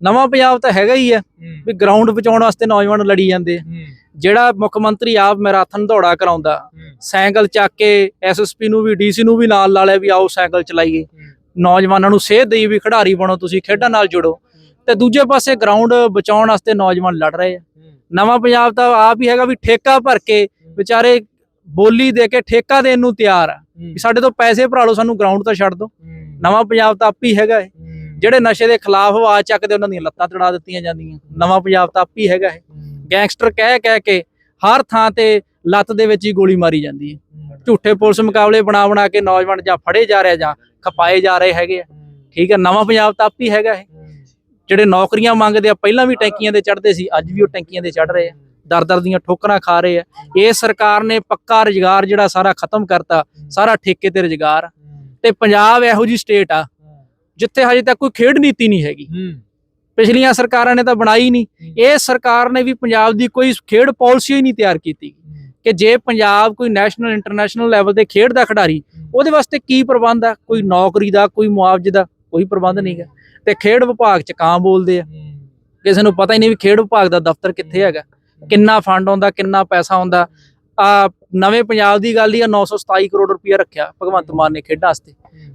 ਨਵਾਂ ਪੰਜਾਬ ਤਾਂ ਹੈਗਾ ਹੀ ਆ ਵੀ ਗਰਾਊਂਡ ਬਚਾਉਣ ਵਾਸਤੇ ਨੌਜਵਾਨ ਲੜੀ ਜਾਂਦੇ ਜਿਹੜਾ ਮੁੱਖ ਮੰਤਰੀ ਆਪ ਮੈਰਾਥਨ ਦੌੜਾ ਕਰਾਉਂਦਾ ਸਾਈਕਲ ਚੱਕ ਕੇ ਐਸਐਸਪੀ ਨੂੰ ਵੀ ਡੀਸੀ ਨੂੰ ਵੀ ਨਾਲ ਲਾ ਲਿਆ ਵੀ ਆਓ ਸਾਈਕਲ ਚਲਾਈਏ। ਨੌਜਵਾਨਾਂ ਨੂੰ ਸੇਧ ਦੇਈ ਵੀ ਖਿਡਾਰੀ ਬਣੋ ਤੁਸੀਂ ਖੇਡਾਂ ਨਾਲ ਜੁੜੋ। ਤੇ ਦੂਜੇ ਪਾਸੇ ਗਰਾਊਂਡ ਬਚਾਉਣ ਵਾਸਤੇ ਨੌਜਵਾਨ ਲੜ ਰਹੇ ਆ। ਨਵਾਂ ਪੰਜਾਬ ਤਾਂ ਆਪ ਹੀ ਹੈਗਾ ਵੀ ਠੇਕਾ ਭਰ ਕੇ ਵਿਚਾਰੇ ਬੋਲੀ ਦੇ ਕੇ ਠੇਕਾ ਦੇਣ ਨੂੰ ਤਿਆਰ ਆ। ਵੀ ਸਾਡੇ ਤੋਂ ਪੈਸੇ ਭਰਾ ਲਓ ਸਾਨੂੰ ਗਰਾਊਂਡ ਤਾਂ ਛੱਡ ਦਿਓ। ਨਵਾਂ ਪੰਜਾਬ ਤਾਂ ਆਪ ਹੀ ਹੈਗਾ ਇਹ ਜਿਹੜੇ ਨਸ਼ੇ ਦੇ ਖਿਲਾਫ ਆਵਾਜ਼ ਚੱਕਦੇ ਉਹਨਾਂ ਦੀਆਂ ਲੱਤਾਂ ਤੜਾ ਦਿੱਤੀਆਂ ਜਾਂਦੀਆਂ। ਨਵਾਂ ਪੰਜਾਬ ਤਾਂ ਆਪ ਹੀ ਹੈਗਾ ਇਹ। ਗੈਂਗਸਟਰ ਕਹਿ ਕਹਿ ਕੇ ਹਰ ਥਾਂ ਤੇ ਲੱਤ ਦੇ ਵਿੱਚ ਹੀ ਗੋਲੀ ਮਾਰੀ ਜਾਂਦੀ ਹੈ। ਝੂਠੇ ਪੁਲਿਸ ਮੁਕਾਬਲੇ ਬਣਾ ਬਣਾ ਕੇ ਨੌਜਵਾਨ ਜਾਂ ਫੜੇ ਜਾ ਰਹੇ ਜਾਂ ਖਪਾਏ ਜਾ ਰਹੇ ਹੈਗੇ ਆ। ਠੀਕ ਹੈ ਨਵਾਂ ਪੰਜਾਬ ਤਾਂ ਆਪ ਹੀ ਹੈਗਾ ਇਹ। ਜਿਹੜੇ ਨੌਕਰੀਆਂ ਮੰਗਦੇ ਆ ਪਹਿਲਾਂ ਵੀ ਟੈਂਕੀਆਂ ਤੇ ਚੜ੍ਹਦੇ ਸੀ ਅੱਜ ਵੀ ਉਹ ਟੈਂਕੀਆਂ ਤੇ ਚੜ੍ਹ ਰਹੇ ਆ। ਦਰ ਦਰ ਦੀਆਂ ਠੋਕਰਾਂ ਖਾ ਰਹੇ ਆ। ਇਹ ਸਰਕਾਰ ਨੇ ਪੱਕਾ ਰੁਜ਼ਗਾਰ ਜਿਹੜਾ ਸਾਰਾ ਖਤਮ ਕਰਤਾ ਸਾਰਾ ਠੇਕੇ ਤੇ ਰੁਜ਼ਗਾਰ। ਤੇ ਪੰਜਾਬ ਇਹੋ ਜੀ ਸਟੇਟ ਆ ਜਿੱਥੇ ਹਜੇ ਤੱਕ ਕੋਈ ਖੇਡ ਨੀਤੀ ਨਹੀਂ ਹੈਗੀ। ਪਿਛਲੀਆਂ ਸਰਕਾਰਾਂ ਨੇ ਤਾਂ ਬਣਾਈ ਨਹੀਂ। ਇਹ ਸਰਕਾਰ ਨੇ ਵੀ ਪੰਜਾਬ ਦੀ ਕੋਈ ਖੇਡ ਪਾਲਿਸੀ ਹੀ ਨਹੀਂ ਤਿਆਰ ਕੀਤੀ। ਕਿ ਜੇ ਪੰਜਾਬ ਕੋਈ ਨੈਸ਼ਨਲ ਇੰਟਰਨੈਸ਼ਨਲ ਲੈਵਲ ਤੇ ਖੇਡਦਾ ਖਿਡਾਰੀ ਉਹਦੇ ਵਾਸਤੇ ਕੀ ਪ੍ਰਬੰਧ ਆ? ਕੋਈ ਨੌਕਰੀ ਦਾ ਕੋਈ ਮੁਆਵਜ਼ੇ ਦਾ ਕੋਈ ਪ੍ਰਬੰਧ ਨਹੀਂਗਾ ਤੇ ਖੇਡ ਵਿਭਾਗ ਚ ਕਾਂ ਬੋਲਦੇ ਆ। ਕਿਸੇ ਨੂੰ ਪਤਾ ਹੀ ਨਹੀਂ ਵੀ ਖੇਡ ਵਿਭਾਗ ਦਾ ਦਫ਼ਤਰ ਕਿੱਥੇ ਹੈਗਾ। ਕਿੰਨਾ ਫੰਡ ਆਉਂਦਾ ਕਿੰਨਾ ਪੈਸਾ ਆਉਂਦਾ। ਆ ਨਵੇਂ ਪੰਜਾਬ ਦੀ ਗੱਲ ਹੀ ਆ 927 ਕਰੋੜ ਰੁਪਇਆ ਰੱਖਿਆ ਭਗਵੰਤ ਮਾਨ ਨੇ ਖੇਡਾਂ ਵਾਸਤੇ।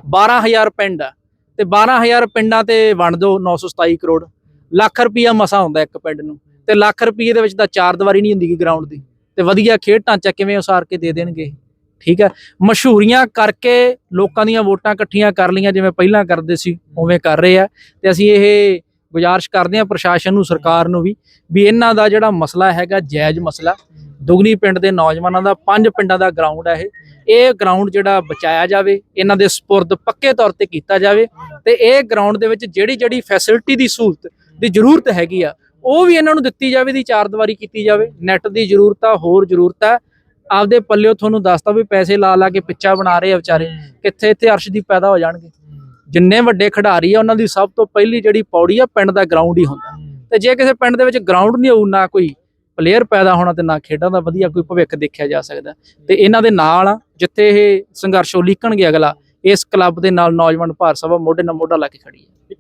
12000 ਪਿੰਡ ਆ। ਤੇ 12000 ਪਿੰਡਾਂ ਤੇ ਵੰਡ ਦਿਓ 927 ਕਰੋੜ। ਲੱਖ ਰੁਪਈਆ ਮਸਾ ਹੁੰਦਾ ਇੱਕ ਪਿੰਡ ਨੂੰ। ਤੇ ਲੱਖ ਰੁਪਈਏ ਦੇ ਵਿੱਚ ਤਾਂ ਚਾਰ ਦੀਵਾਰੀ ਨਹੀਂ ਹੁੰਦੀ ਗਰਾਊਂਡ ਦੀ। ਤੇ ਵਧੀਆ ਖੇਡ ਢਾਂਚਾ ਕਿਵੇਂ ਉਸਾਰ ਕੇ ਦੇ ਦੇਣਗੇ? ਠੀਕ ਹੈ। ਮਸ਼ਹੂਰੀਆਂ ਕਰਕੇ ਲੋਕਾਂ ਦੀਆਂ ਵੋਟਾਂ ਇਕੱਠੀਆਂ ਕਰ ਲਈਆਂ, ਜਿਵੇਂ ਪਹਿਲਾਂ ਕਰਦੇ ਸੀ, ਉਵੇਂ ਕਰ ਰਹੇ ਆ। ਤੇ ਅਸੀਂ ਇਹ ਗੁਜ਼ਾਰਿਸ਼ ਕਰਦੇ ਹਾਂ ਪ੍ਰਸ਼ਾਸਨ ਨੂੰ, ਸਰਕਾਰ ਨੂੰ ਵੀ ਵੀ ਇਹਨਾਂ ਦਾ ਜਿਹੜਾ ਮਸਲਾ ਹੈਗਾ, ਜਾਇਜ਼ ਮਸਲਾ ਦੁਗਨੀ ਪਿੰਡ ਦੇ ਨੌਜਵਾਨਾਂ ਦਾ, ਪੰਜ ਪਿੰਡਾਂ ਦਾ ਗਰਾਊਂਡ ਹੈ ਇਹ। ਇਹ ਗਰਾਊਂਡ ਜਿਹੜਾ ਬਚਾਇਆ ਜਾਵੇ, ਇਹਨਾਂ ਦੇ ਸਪੁਰਦ ਪੱਕੇ ਤੌਰ ਤੇ ਕੀਤਾ ਜਾਵੇ ਤੇ ਇਹ ਗਰਾਊਂਡ ਦੇ ਵਿੱਚ ਜਿਹੜੀ ਜਿਹੜੀ ਫੈਸਿਲਿਟੀ ਦੀ ਸਹੂਲਤ, ਦੀ ਜ਼ਰੂਰਤ ਹੈਗੀ ਆ, ਉਹ ਵੀ ਇਹਨਾਂ ਨੂੰ ਦਿੱਤੀ ਜਾਵੇ, ਦੀ ਚਾਰ ਦੀਵਾਰੀ ਕੀਤੀ ਜਾਵੇ। ਨੈਟ ਦੀ ਜ਼ਰੂਰਤ ਆ, ਹੋਰ ਜ਼ਰੂਰਤ ਆ। ਆਪਦੇ ਪੱਲਿਓ ਤੁਹਾਨੂੰ ਦੱਸਦਾ ਵੀ ਪੈਸੇ ਲਾ ਲਾ ਕੇ ਪਿੱਛਾ ਬਣਾ ਰਹੇ ਆ ਵਿਚਾਰੇ। ਕਿੱਥੇ ਇੱਥੇ ਅਰਸ਼ ਦੀ ਪੈਦਾ ਹੋ ਜਾਣਗੇ। ਜਿੰਨੇ ਵੱਡੇ ਖਿਡਾਰੀ ਆ, ਉਹਨਾਂ ਦੀ ਸਭ ਤੋਂ ਪਹਿਲੀ ਜਿਹੜੀ ਪੌੜੀ ਆ, ਪਿੰਡ ਦਾ ਗਰਾਊਂਡ ਹੀ ਹੁੰਦਾ। ਤੇ ਜੇ ਕਿਸੇ ਪਿੰਡ ਦੇ ਵਿੱਚ ਗਰਾਊਂਡ ਨਹੀਂ ਹੋਊ ਨਾ ਕੋਈ ਪਲੇਅਰ ਪੈਦਾ ਹੋਣਾ ਤੇ ਨਾ ਖੇਡਾਂ ਦਾ ਵਧੀਆ ਕੋਈ ਭਵਿੱਖ ਦੇਖਿਆ ਜਾ ਸਕਦਾ। ਤੇ ਇਹਨਾਂ ਦੇ ਨਾਲ ਆ, ਜਿੱਥੇ ਇਹ ਸੰਘਰਸ਼ ਉਲੀਕਣਗੇ ਅਗਲਾ, ਇਸ ਕਲੱਬ ਦੇ ਨਾਲ ਨੌਜਵਾਨ ਭਾਰਤ ਸਭਾ ਮੋਢੇ ਨਾਲ ਮੋਢਾ ਲਾ ਕੇ ਖੜੀ ਹੈ।